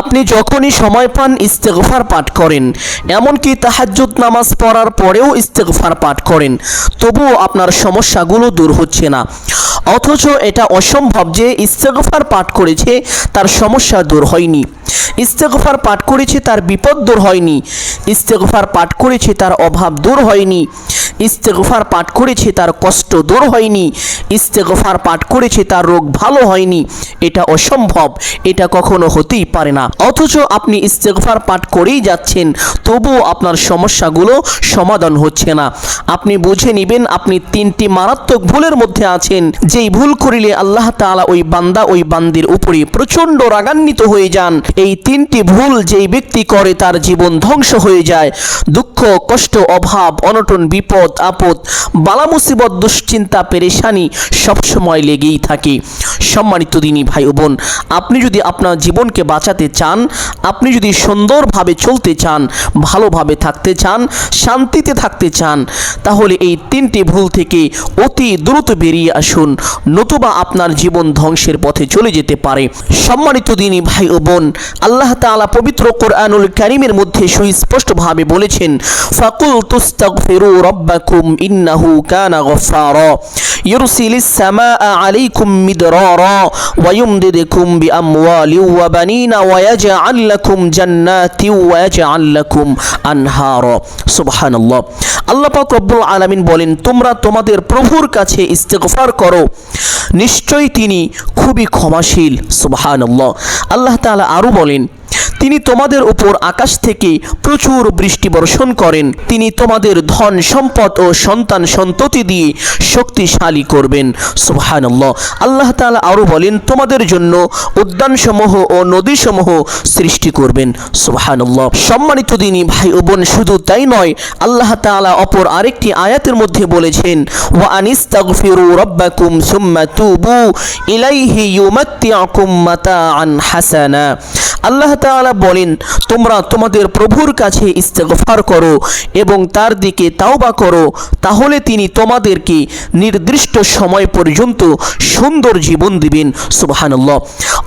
আপনি যখনই সময় পান ইস্তেগফার পাঠ করেন। এমনকি তাহাজ্জুদ নামাজ পড়ার পরেও ইস্তেগফার পাঠ করেন। তবুও আপনার সমস্যাগুলো দূর হচ্ছে না। অথচ এটা অসম্ভব যে ইস্তেগফার পাঠ করেছে, তার সমস্যা দূর হয়নি। ইস্তেগফার পাঠ করেছে তার বিপদ দূর হয়নি। ইস্তেগফার পাঠ করেছে তার অভাব দূর হয়নি। ইস্তেগফার পাঠ করেছে তার কষ্ট দূর হয়নি। ইস্তেগফার পাঠ করেছে তার রোগ ভালো হয়নি। এটা অসম্ভব, এটা কখনো হতেই পারে না। অথচ আপনি ইস্তেগফার পাঠ করেই যাচ্ছেন, তবুও আপনার সমস্যাগুলো সমাধান হচ্ছে না। আপনি বুঝে নেবেন, আপনি তিনটি মারাত্মক ভুলের মধ্যে আছেন। যেই ভুল করিলে আল্লাহ তাআলা ওই বান্দা, ওই বান্দির উপরে প্রচণ্ড রাগান্বিত হয়ে যান। এই তিনটি ভুল যেই ব্যক্তি করে তার জীবন ধ্বংস হয়ে যায়। দুঃখ, কষ্ট, অভাব, অনটন, বিপদ, আপদ, বালা মুসিবত, দুশ্চিন্তা, পেরেশানি সবসময় লেগেই থাকে। সম্মানিত দিনই ভাই বোন, আপনি যদি আপনার জীবনকে বাঁচাতে চান, আপনি যদি সুন্দরভাবে চলতে চান, ভালোভাবে থাকতে চান, শান্তিতে থাকতে চান, তাহলে এই তিনটি ভুল থেকে অতি দ্রুত বেরিয়ে আসুন। নতুবা আপনার জীবন ধ্বংসের পথে চলে যেতে পারে। সম্মানিত দিনই ভাই বোন আল্লাহ তাআলা পবিত্র কোরআনুল কারিমের মধ্যে সুস্পষ্টভাবে বলেছেন ফাকুল তুস্তাগফিরু রাব্বাকুম ইন্নাহু কানা আলাইকুম মিদরারা ওয়া ইউমদিদকুম বিআমওয়ালি ওয়া বানিনা ওয়া ইয়াজআল লাকুম জান্নাতি ওয়া ইয়াজআল লাকুম আনহারা। সুবহানাল্লাহ। আল্লাহ পাক রব্বুল আলামিন বলেন, তোমরা তোমাদের প্রভুর কাছে ইস্তেগফার করো। নিশ্চয়ই তিনি খুবই ক্ষমাশীল। সুবহানাল্লাহ। আল্লাহ তাআলা আরও বলেন, তিনি তোমাদের উপর আকাশ থেকে প্রচুর বৃষ্টি বর্ষণ করেন। তিনি তোমাদের ধন, সম্পদ ও সন্তান সন্ততি দিয়ে শক্তিশালী করবেন। সুবহানাল্লাহ। আল্লাহ তাআলা আরও বলেন, তোমাদের জন্য উদ্যানসমূহ ও নদীসমূহ সৃষ্টি করবেন। সুবহানাল্লাহ। সম্মানিত দিনী ভাই ও বোন, শুধু তাই নয়, আল্লাহ তাআলা অপর আরেকটি আয়াতের মধ্যে বলেছেন, ওয়া আনিস্তাগফিরু ইলাইহি ইউমাত্তিউকুম মাতাআন হাসানা। আল্লাহ তাআলা বলেন, তোমরা তোমাদের প্রভুর কাছে ইস্তেগফার করো এবং তার দিকে তাওবা করো, তাহলে তিনি তোমাদেরকে নির্দিষ্ট সময় পর্যন্ত সুন্দর জীবন দিবেন। সুবহানাল্লাহ।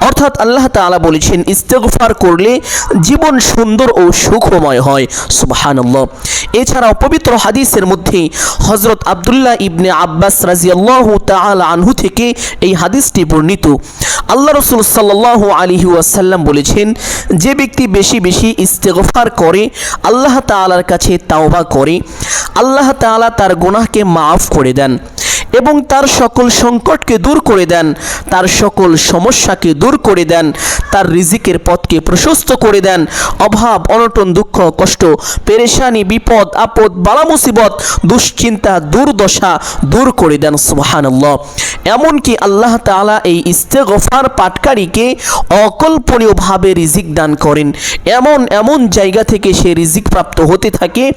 অর্থাৎ আল্লাহ তাআলা বলেছেন, ইস্তেগফার করলে জীবন সুন্দর ও সুখময় হয়। সুবহানাল্লাহ। এছাড়া পবিত্র হাদিসের মধ্যে হজরত আব্দুল্লাহ ইবনে আব্বাস রাজিয়াল্লাহু তাআলা আনহু থেকে এই হাদিসটি বর্ণিত। আল্লাহ রসুল সাল্লাহ আলিহু আসাল্লাম বলেছেন যে ব্যক্তি বেশি বেশি ইস্তেগফার করে, আল্লাহ তালার কাছে তাওবা করে, আল্লাহ তালা তার গুনাহকে মাফ করে দেন। এবং তার সকল সংকটকে দূর করে দেন, তার সকল সমস্যাকে দূর করে দেন, তার রিজিকের পথকে প্রশস্ত করে দেন। অভাব, অনটন, দুঃখ, কষ্ট, পেরেশানি, বিপদ, আপদ বালা মুসিবত দুশ্চিন্তা, দুর্দশা দূর করে দেন, সুবহানাল্লাহ। এমনকি আল্লাহ তাআলা এই ইস্তেগফার পাটকারীকে অকল্পনীয়ভাবে রিজিক দান করেন। এমন এমন জায়গা থেকে সে রিজিক প্রাপ্ত হতে থাকে,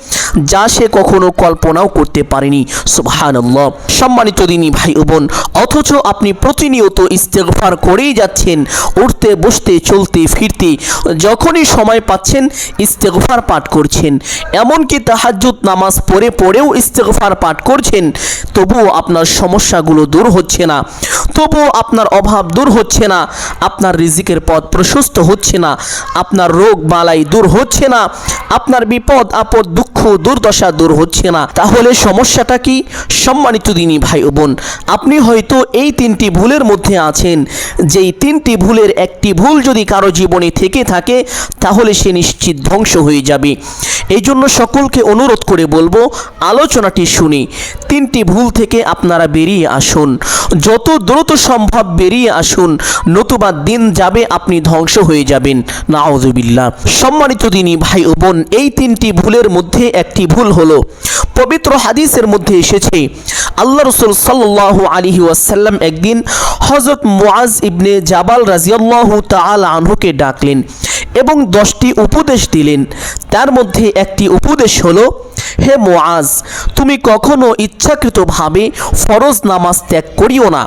যা সে কখনো কল্পনাও করতে পারেনি, সুবহানাল্লাহ। সম্মানিত দিনী ভাই বোন, অথচ আপনি প্রতিনিয়ত ইস্তেগফার করেই যাচ্ছেন, উঠতে, বসতে, চলতে, ফিরতে, যখনই সময় পাচ্ছেন ইস্তেগফার পাঠ করছেন। এমনকি তাহাজ্জুদ নামাজ পড়ে পড়েও ইস্তেগফার পাঠ করছেন, তবুও আপনার সমস্যাগুলো দূর হচ্ছে না। তবুও আপনার অভাব দূর হচ্ছে না, আপনার রিজিকের পথ প্রশস্ত হচ্ছে না, আপনার রোগ বালাই দূর হচ্ছে না, আপনার বিপদ, আপদ, দুঃখ, দুর্দশা দূর হচ্ছে না। তাহলে সমস্যাটা কি? সম্মানিত দিনী ভাই বোন, আপনি হয়তো এই তিনটি ভুলের মধ্যে আছেন। যেই তিনটি ভুলের একটি ভুল যদি কারও জীবনে থেকে থাকে, তাহলে সে নিশ্চিত ধ্বংস হয়ে যাবে। এই জন্য সকলকে অনুরোধ করে বলব, আলোচনাটি শুনি। তিনটি ভুল থেকে আপনারা বেরিয়ে আসুন। যত দ্রুত সম্ভব বেরিয়ে আসুন, নতুবা দিন যাবে আপনি ধ্বংস হয়ে যাবেন। নাউজুবিল্লাহ। সম্মানিত দিনী ভাই ও বোন, এই তিনটি ভুলের মধ্যে একটি ভুল হলো। পবিত্র হাদিসের মধ্যে এসেছে, আল্লাহ রসুল সাল্লাহ ওয়াসাল্লাম একদিন হজরত মুআজ ইবনে জাবাল রাজিয়াল্লাহু তাল আনহুকে ডাকলেন এবং দশটি উপদেশ দিলেন। তার মধ্যে একটি উপদেশ হলো, হে মোয়াজ তুমি কখনো ইচ্ছাকৃতভাবে ফরজ নামাজ ত্যাগ করিও না।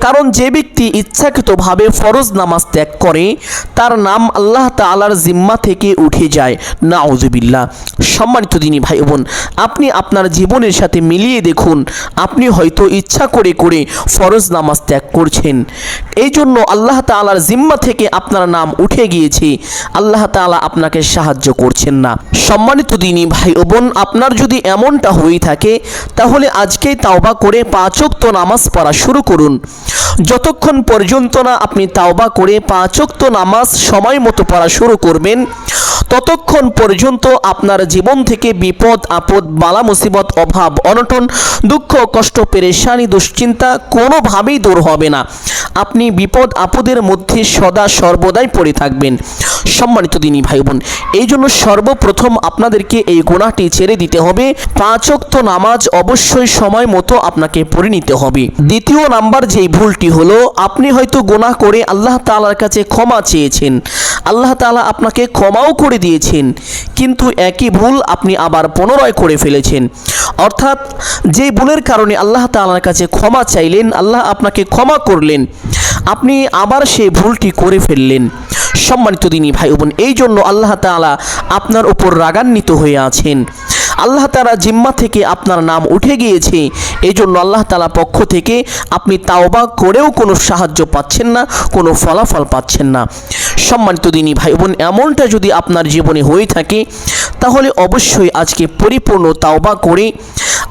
কারণ যে ব্যক্তি ইচ্ছাকৃতভাবে ফরজ নামাজ ত্যাগ করে, তার নাম আল্লাহ তাআলার জিম্মা থেকে উঠে যায়। না নাউজুবিল্লাহ। সম্মানিত দিনী ভাই বোন, আপনি আপনার জীবনের সাথে মিলিয়ে দেখুন, আপনি হয়তো ইচ্ছা করে করে ফরজ নামাজ ত্যাগ করছেন। এই জন্য আল্লাহ তাআলার জিম্মা থেকে আপনার নাম উঠে গিয়েছে। আল্লাহ তাআলা আপনাকে সাহায্য করছেন না। সম্মানিত দিনী ভাই বোন, আপনার যদি এমনটা হয়ে থাকে, তাহলে আজকেই তাওবা করে পাঁচক্ত নামাজ পড়া শুরু করুন। যতক্ষণ পর্যন্ত না আপনি তাওবা করে পাঁচক্ত নামাজ সময় মতো পড়া শুরু করবেন ততক্ষণ পর্যন্ত আপনার জীবন থেকে বিপদ, আপদ, বালা মুসিবত, অভাব, অনটন, দুঃখ, কষ্ট, পেরেশানি, দুশ্চিন্তা কোনোভাবেই দূর হবে না। আপনি বিপদ, আপদের মধ্যে সদা সর্বদাই পড়ে থাকবেন। সম্মানিত দিনী ভাই বোন এই জন্য সর্বপ্রথম আপনাদেরকে এই গুণাটি ছেড়ে দিতে হবে। পাঁচক্ত নামাজ অবশ্যই সময় মতো আপনাকে পড়ে নিতে হবে। দ্বিতীয় নাম্বার যেই ভুলটি হলো, আপনি হয়তো গোনা করে আল্লাহ তালার কাছে ক্ষমা চেয়েছেন। আল্লাহ তাআলা আপনাকে ক্ষমাও করে দিয়েছেন। কিন্তু একই ভুল আপনি আবার পুনরায় করে ফেলেছেন। অর্থাৎ যে ভুলের কারণে আল্লাহ তালার কাছে ক্ষমা চাইলেন, আল্লাহ আপনাকে ক্ষমা করলেন। আপনি আবার সেই ভুলটি করে ফেললেন। সম্মানিত দিনী ভাই বোন এই জন্য আল্লাহ তালা আপনার উপর রাগান্বিত হয়ে আছেন। আল্লাহ তালা জিম্মা থেকে আপনার নাম উঠে গিয়েছে। এই জন্য আল্লাহ তালা পক্ষ থেকে আপনি তাওবা করেও কোনো সাহায্য পাচ্ছেন না, কোনো ফলাফল পাচ্ছেন না। সম্মানিত দিনী ভাই বোন এমনটা যদি আপনার জীবনে হয়ে থাকে তাহলে অবশ্যই আজকে পরিপূর্ণ তাওবা করে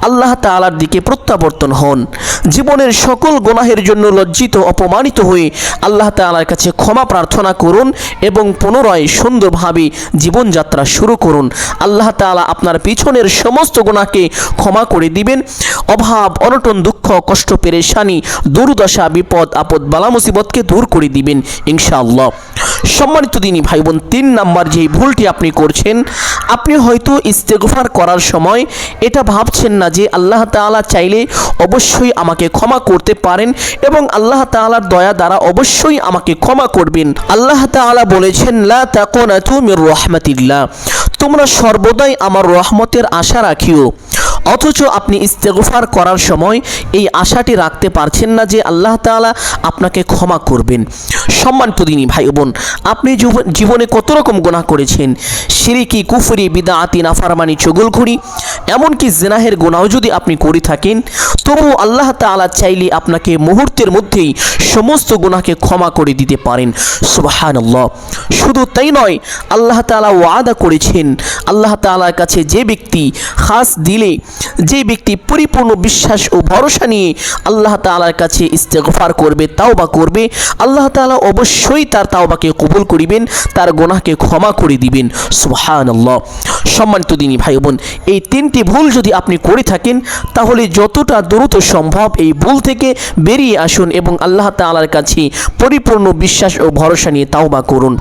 আল্লাহ তাআলার দিকে প্রত্যাবর্তন হন। জীবনের সকল গুনাহের জন্য লজ্জিত, অপমানিত হয়ে আল্লাহ তাআলার কাছে ক্ষমা প্রার্থনা করুন এবং পুনরায় সুন্দরভাবে জীবনযাত্রা শুরু করুন। আল্লাহ তাআলা আপনার পিছনের সমস্ত গুনাহকে ক্ষমা করে দিবেন। অভাব, অনটন, দুঃখ, কষ্ট, পেরেশানি, দুর্দশা, বিপদ, আপদ, বালা, মুসিবতকে দূর করে দিবেন, ইনশাআল্লাহ। সম্মানিত দিনী ভাই বোন তিন নাম্বার যেই ভুলটি আপনি করছেন, আপনি হয়তো ইস্তেগফার করার সময় এটা ভাবছেন না যে আল্লাহ তাআলা চাইলে অবশ্যই আমাকে ক্ষমা করতে পারেন এবং আল্লাহ তাআলার দয়া দ্বারা অবশ্যই আমাকে ক্ষমা করবেন। আল্লাহ তাআলা বলেছেন, লা তাকুনাতু মির রাহমাতিল্লাহ। তোমরা সর্বদাই আমার রহমতের আশা রাখিও। অথচ আপনি ইস্তেগফার করার সময় এই আশাটি রাখতে পারছেন না যে আল্লাহ তাআলা আপনাকে ক্ষমা করবেন। সম্মানিত দিনী ভাই বোন, আপনি জীবনে কত রকম গুনাহ করেছেন? শিরিকি কুফরি, বিদাআতি, নাফারমানি চগলখড়ি এমনকি জেনাহের গুনাহও যদি আপনি করে থাকেন তবু আল্লাহ তাআলা চাইলে আপনাকে মুহূর্তের মধ্যেই সমস্ত গুনাহকে ক্ষমা করে দিতে পারেন। সুবহানাল্লাহ। শুধু তাই নয়, আল্লাহ তাআলা ওয়াদা করেছেন, আল্লাহ তাআলার কাছে যে ব্যক্তি খাস দিলে যে ব্যক্তি পরিপূর্ণ বিশ্বাস ও ভরসা নিয়ে আল্লাহ তাআলার কাছে ইস্তেগফার করবে, তাওবা করবে, আল্লাহ তাআলা অবশ্যই তার তাওবাকে কবুল করিবেন, তার গুনাহকে ক্ষমা করে দিবেন। সুবহানাল্লাহ। সম্মানিত দিনী ভাই বোন এই তিনটি ভুল যদি আপনি করে থাকেন, তাহলে যতটা দ্রুত সম্ভব এই ভুল থেকে বেরিয়ে আসুন এবং আল্লাহ তাআলার কাছে পরিপূর্ণ বিশ্বাস ও ভরসা নিয়ে তাওবা করুন।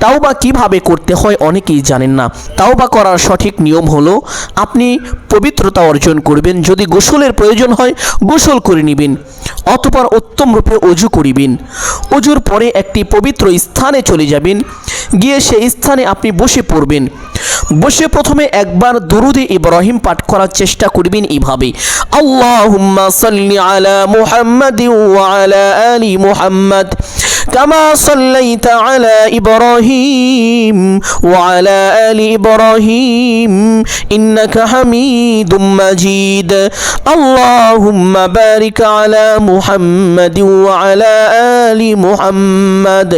তাওবা কীভাবে করতে হয় অনেকেই জানেন না। তাওবা করার সঠিক নিয়ম হলো, আপনি পবিত্রতা অর্জন করবেন, যদি গোসলের প্রয়োজন হয়, গোসল করে নেবেন, অতপর উত্তম রূপে অজু করিবেন। অজুর পরে একটি পবিত্র স্থানে চলে যাবেন গিয়ে সেই স্থানে আপনি বসে পড়বেন। বসে প্রথমে একবার দুরুদে ইব্রাহিম পাঠ করার চেষ্টা করবেন এভাবে। আল্লাহুম্মা সাল্লি আলা মুহাম্মাদ ওয়া আলা আলি মুহাম্মাদ, কামা সাল্লাইতা আলা ইব্রাহিম ওয়া আলা আলি ইব্রাহিম, ইন্নাকা হামিদুম মাজিদ। আল্লাহুম্মা বারিক আলা মুহাম্মাদ ওয়া আলা আলি মুহাম্মাদ।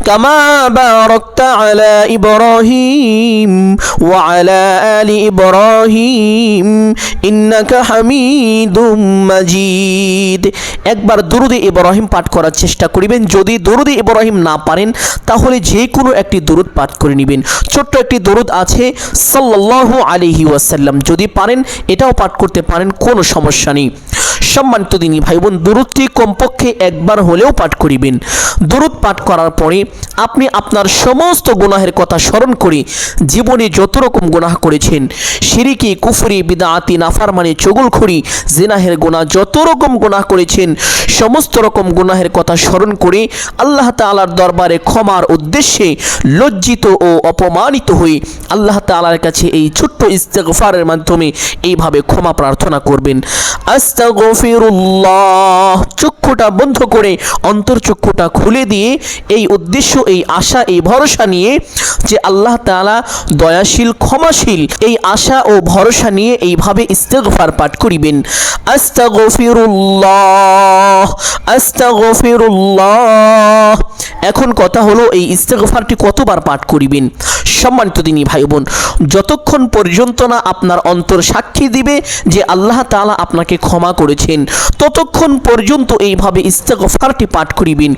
كما باركت على إبراهيم وعلى آل إبراهيم إنك حميد مجيد একবার দুরুদে ইব্রাহিম পাঠ করার চেষ্টা করিবেন যদি দুরুদে ইব্রাহিম না পারেন তাহলে যে কোনো একটি দুরুদ পাঠ করে নেবেন ছোট্ট একটি দুরুদ আছে সাল্লাল্লাহু আলাইহি ওয়াসাল্লাম যদি পারেন এটাও পাঠ করতে পারেন কোনো সমস্যা নেই সম্মানিত দিনী ভাই বোন দুরুদটি কমপক্ষে একবার হলেও পাঠ করিবেন দুরুদ পাঠ করার পরে আপনি আপনার সমস্ত গুনাহের কথা স্মরণ করে জীবনে যত রকম গুনাহ করেছেন, সিরিকি, কুফরি, বিদাআতি, নাফারমানি, চগুলখড়ি, জিনাহের গুনাহ, যত রকম গুনাহ করেছেন, সমস্ত রকম গুনাহের কথা স্মরণ করে আল্লাহ তাআলার দরবারে ক্ষমার উদ্দেশ্যে লজ্জিত ও অপমানিত হয়ে আল্লাহ তাআলার কাছে এই ছোট্ট ইস্তেগফারের মাধ্যমে এইভাবে ক্ষমা প্রার্থনা করবেন। আস্তাগফিরুল্লাহ। চক্ষুটা বন্ধ করে অন্তর্চক্ষুটা খুলে দিয়ে এই উদ্দেশ্য এই আশা, এই ভরসা নিয়ে যে আল্লাহ তাআলা দয়াশীল, ক্ষমাশীল এই আশা ও ভরসা নিয়ে এইভাবে ইস্তেগফার পাঠ করিবেন। আস্তাগফিরুল্লাহ আস্তাগফিরুল্লাহ। এখন কথা হলো এই ইস্তেগফারটি কতবার পাঠ করিবেন? সম্মানিত দিনী ভাই বোন যতক্ষণ পর্যন্ত না আপনার অন্তর সাক্ষী দিবে যে আল্লাহ তাআলা আপনাকে ক্ষমা করেছেন, ততক্ষণ পর্যন্ত এইভাবে ইস্তেগফারটি পাঠ করিবেন।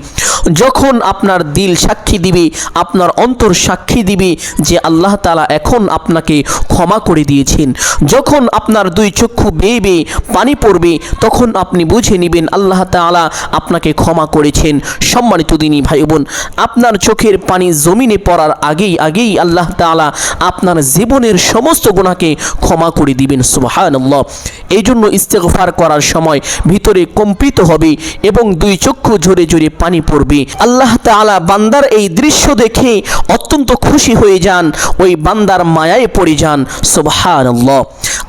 যখন আপনার দিল সাক্ষী দিবে, আপনার অন্তর সাক্ষী দিবে যে আল্লাহ তাআলা এখন আপনাকে ক্ষমা করে দিয়েছেন। যখন আপনার দুই চক্ষু বেয়ে পানি পড়বে, তখন আপনি বুঝে নেবেন আল্লাহ তাআলা আপনাকে ক্ষমা করেছেন। সম্মানিত দিনী ভাই বোন আপনার চোখের পানি জমিনে পড়ার আগেই আগেই আল্লাহ তাআলা আপনার জীবনের সমস্ত গুণাকে ক্ষমা করে দিবেন, সুবহানাল্লাহ। এই জন্য ইস্তেগফার করার সময় ভিতরে কম্পিত হবে এবং দুই চক্ষু ঝরে ঝরে পানি পড়বে। আল্লাহ তাআলা বান্দার এই দৃশ্য দেখে অত্যন্ত খুশি হয়ে যান ওই বান্দার মায়ায় পড়ে যান। সুবহানাল্লাহ।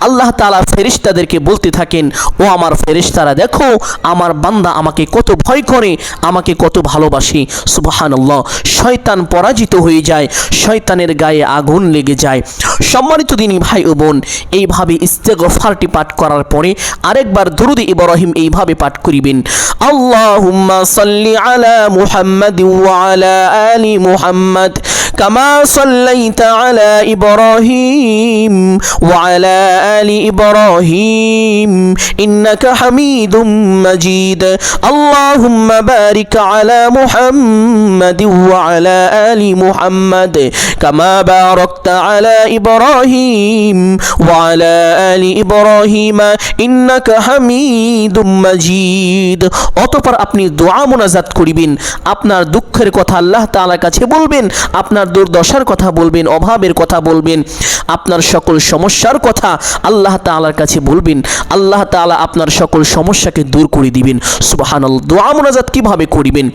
আল্লাহ তালা ফেরেশতাদেরকে বলতে থাকেন, ও আমার ফেরেশতারা, দেখো, আমার বান্দা আমাকে কত ভয় করে, আমাকে কত ভালোবাসে। সুবহানাল্লাহ, শয়তান পরাজিত হয়ে যায়, শয়তানের গায়ে আগুন লেগে যায়। সম্মানিত দিনী ভাই ও বোন, এইভাবে ইস্তেগফারটি পাঠ করার পরে আরেকবার দরুদ ইব্রাহিম এইভাবে পাঠ করিবেন, আল্লাহুম্মা সাল্লি আলা মুহাম্মাদ ওয়া আলা আলি মুহাম্মাদ, কামা সাল্লাইতা আলা ইব্রাহিম ওয়া আলা ইন্নাকা হামিদুম মাজিদ আল্লাহুম্মা বারিক আলা মুহাম্মাদ ওয়া আলা আলি মুহাম্মাদ কামা বারাকতা আলা ইব্রাহিম ওয়া আলা আলি ইব্রাহিম ইন্নাকা হামিদুম মাজিদ অতঃপর আপনি দোয়া মোনাজাত করিবেন, আপনার দুঃখের কথা আল্লাহ তাআলার কাছে বলবেন, আপনার দুর্দশার কথা বলবেন, অভাবের কথা বলবেন, আপনার সকল সমস্যার কথা আল্লাহ তালার কাছে বলবেন, আল্লাহ তালা আপনার সকল সমস্যাকে দূর করে দিবেন। সুবাহান দোয়া মোনাজাত কীভাবে করিবেন?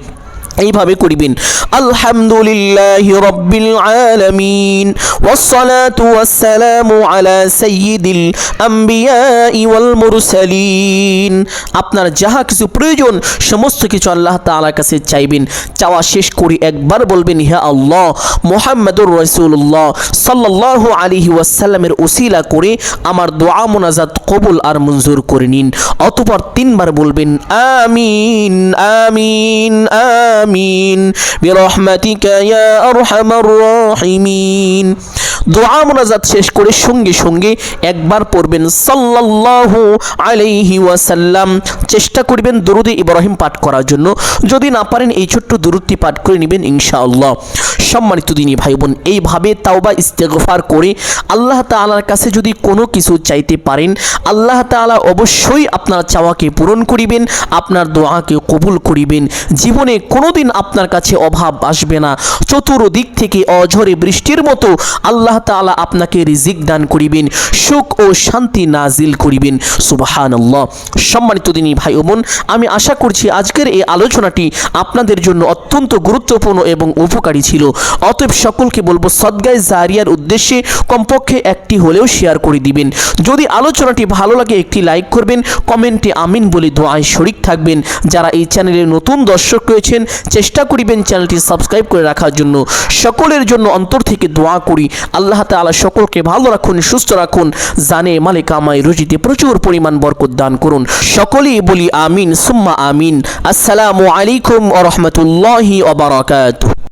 এইভাবে করিবেন। আলহামদুলিল্লাহ রব্বিল আলামিন। ওয়াসসালামু আলা সাইয়্যিদিল আম্বিয়াই ওয়াল মুরসালিন। আপনার যাহা কিছু প্রয়োজন, সমস্ত কিছু আল্লাহ তাআলার কাছে চাইবেন। চাওয়া শেষ করে, একবার বলবেন, হে আল্লাহ, মুহাম্মাদুর রাসূলুল্লাহ, সাল্লাল্লাহু আলাইহি ওয়াসাল্লামের উসিলা করে আমার দোয়া মোনাজাত কবুল আর মঞ্জুর করে নিন। অতঃপর তিনবার বলবেন, আমিন আমিন আমিন। বিরহমাতিকা ইয়া আরহামার রাহিমিন। দোয়া মোনাজাত শেষ করে সঙ্গে সঙ্গে একবার পড়বেন সাল্লাল্লাহু আলাইহি ওয়াসাল্লাম। চেষ্টা করবেন দরুদে ইব্রাহিম পাঠ করার জন্য। যদি না পারেন এই ছোট্ট দরুদটি পাঠ করে নেবেন ইনশাআল্লাহ। সম্মানিত দিনী ভাই বোন এইভাবে তাওবা ইস্তেগফার করে আল্লাহ তাআলার কাছে যদি কোনো কিছু চাইতে পারেন, আল্লাহ তাআলা অবশ্যই আপনার চাওয়াকে পূরণ করিবেন, আপনার দোয়াকে কবুল করিবেন। জীবনে কোনোদিন আপনার কাছে অভাব আসবে না। চতুর্দিক থেকে অঝরে বৃষ্টির মতো আল্লাহ তাআলা আপনাকে রিজিক দান করিবেন, সুখ ও শান্তি নাজিল করিবেন। সুবহানাল্লাহ। সম্মানিত দিনী ভাই বোন আমি আশা করছি আজকের এই আলোচনাটি আপনাদের জন্য অত্যন্ত গুরুত্বপূর্ণ এবং উপকারী ছিল। অতএব সকলকে বলব, সদগায় জারিয়ার উদ্দেশ্যে কমপক্ষে একটি হলেও শেয়ার করে দিবেন। যদি আলোচনাটি ভালো লাগে, একটি লাইক করবেন, কমেন্টে আমিন বলে দোয়ায় শরিক থাকবেন। যারা এই চ্যানেলে নতুন দর্শক রয়েছেন, চেষ্টা করিবেন চ্যানেলটি সাবস্ক্রাইব করে রাখার জন্য। সকলের জন্য অন্তর থেকে দোয়া করি। আল্লাহ তাআলা সকলকে ভালো রাখুন, সুস্থ রাখুন, জানে মালিক আমায় রুজিতে প্রচুর পরিমাণ বরকত দান করুন। সকলেই বলি আমিন, সুম্মা আমিন। আসসালামু আলাইকুম ওয়া রাহমাতুল্লাহি ওয়া বারাকাতুহু।